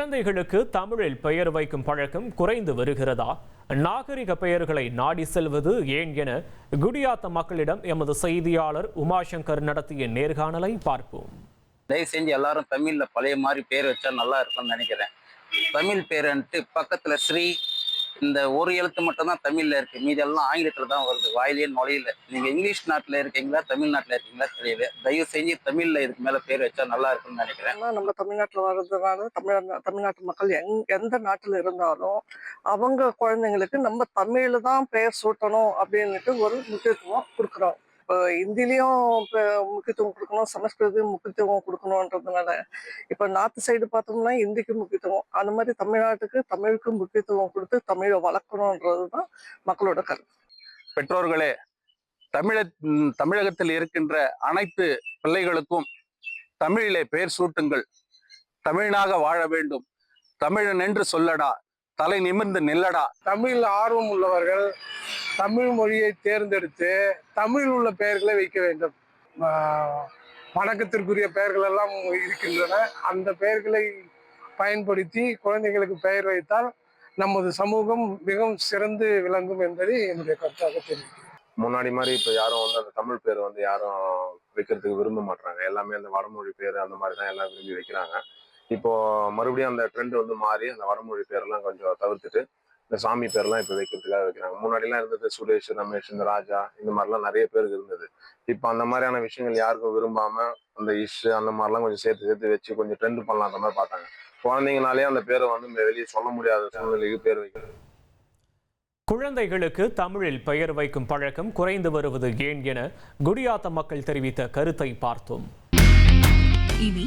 குழந்தைகளுக்கு தமிழில் பெயர் வைக்கும் பழக்கம் குறைந்து வருகிறதா? நாகரிக பெயர்களை நாடி செல்வது ஏன் என குடியாத்த மக்களிடம் எமது செய்தியாளர் உமாசங்கர் நடத்திய நேர்காணலை பார்ப்போம். தயவு செஞ்சு எல்லாரும் தமிழ்ல பழைய மாதிரி பேர் வச்சா நல்லா இருக்கும்னு நினைக்கிறேன். தமிழ் பேருன்ட்டு பக்கத்துல ஸ்ரீ இந்த ஒரு எழுத்து மட்டும் தான் தமிழ்ல இருக்கு. மீதி எல்லாம் ஆங்கிலத்துல தான் வருது. வாயிலே நுழையில. நீங்க இங்கிலீஷ் நாட்டுல இருக்கீங்களா தமிழ்நாட்டுல இருக்கீங்களா தெரியல. தயவு செஞ்சு தமிழ்ல இதுக்கு மேல பேர் வச்சா நல்லா இருக்கும்னு நினைக்கிறேன். நம்ம தமிழ்நாட்டில் வர்றதுனால தமிழ் தமிழ்நாட்டு மக்கள் எங் எந்த நாட்டில் இருந்தாலும் அவங்க குழந்தைங்களுக்கு நம்ம தமிழில் தான் பெயர் சூட்டணும் அப்படின்னுட்டு ஒரு முக்கியத்துவம் கொடுக்குறோம். இப்போ ஹிந்திலையும் இப்போ முக்கியத்துவம் கொடுக்கணும் சமஸ்கிருதம் முக்கியத்துவம் கொடுக்கணுன்றதுனால இப்போ நார்த் சைடு பார்த்தோம்னா ஹிந்திக்கு முக்கியத்துவம். அந்த மாதிரி தமிழ்நாட்டுக்கு தமிழுக்கு முக்கியத்துவம் கொடுத்து தமிழை வளர்க்கணுன்றது தான் மக்களோட கருத்து. பெற்றோர்களே தமிழ தமிழகத்தில் இருக்கின்ற அனைத்து பிள்ளைகளுக்கும் தமிழிலே பெயர் சூட்டுங்கள். தமிழனாக வாழ வேண்டும். தமிழன் என்று சொல்லடா தலை நிமிர்ந்து நில்லடா. தமிழ் ஆர்வம் உள்ளவர்கள் தமிழ் மொழியை தேர்ந்தெடுத்து தமிழ் உள்ள பெயர்களை வைக்க வேண்டும். வணக்கத்திற்குரிய பெயர்கள் எல்லாம் இருக்கின்றன. அந்த பெயர்களை பயன்படுத்தி குழந்தைகளுக்கு பெயர் வைத்தால் நமது சமூகம் மிகவும் சிறந்து விளங்கும் என்பது என்னுடைய கருத்தாக தெரிவிக்கிறேன். முன்னாடி மாதிரி இப்போ யாரும் வந்து அந்த தமிழ் பேர் வந்து யாரும் வைக்கிறதுக்கு விரும்ப மாட்றாங்க. எல்லாமே அந்த வடமொழி பேர் அந்த மாதிரி தான் எல்லாம் விரும்பி வைக்கிறாங்க. இப்போ மறுபடியும் அந்த ட்ரெண்ட் வந்து மாறி அந்த வடமொழி பேர்லாம் கொஞ்சம் தவிர்த்துட்டு இந்த சாமி பேர்லாம் இப்போ வைக்கிறதுக்காக வைக்கிறாங்க. முன்னாடிலாம் இருந்தது சுரேஷ் ரமேஷ் இந்த ராஜா இந்த மாதிரிலாம் நிறைய பேருக்கு இருந்தது. இப்போ அந்த மாதிரியான விஷயங்கள் யாருக்கும் விரும்பாம அந்த இஷ் அந்த மாதிரிலாம் கொஞ்சம் சேர்த்து சேர்த்து வச்சு கொஞ்சம் ட்ரெண்ட் பண்ணலாம் அந்த மாதிரி பார்த்தாங்க. குழந்தைங்கனாலே அந்த பேரை வந்து வெளியே சொல்ல முடியாத சூழ்நிலைக்கு பேர் வைக்கிறது. குழந்தைகளுக்கு தமிழில் பெயர் வைக்கும் பழக்கம் குறைந்து வருவது ஏன் என குடியாத்த மக்கள் தெரிவித்த கருத்தை பார்த்தோம். இனி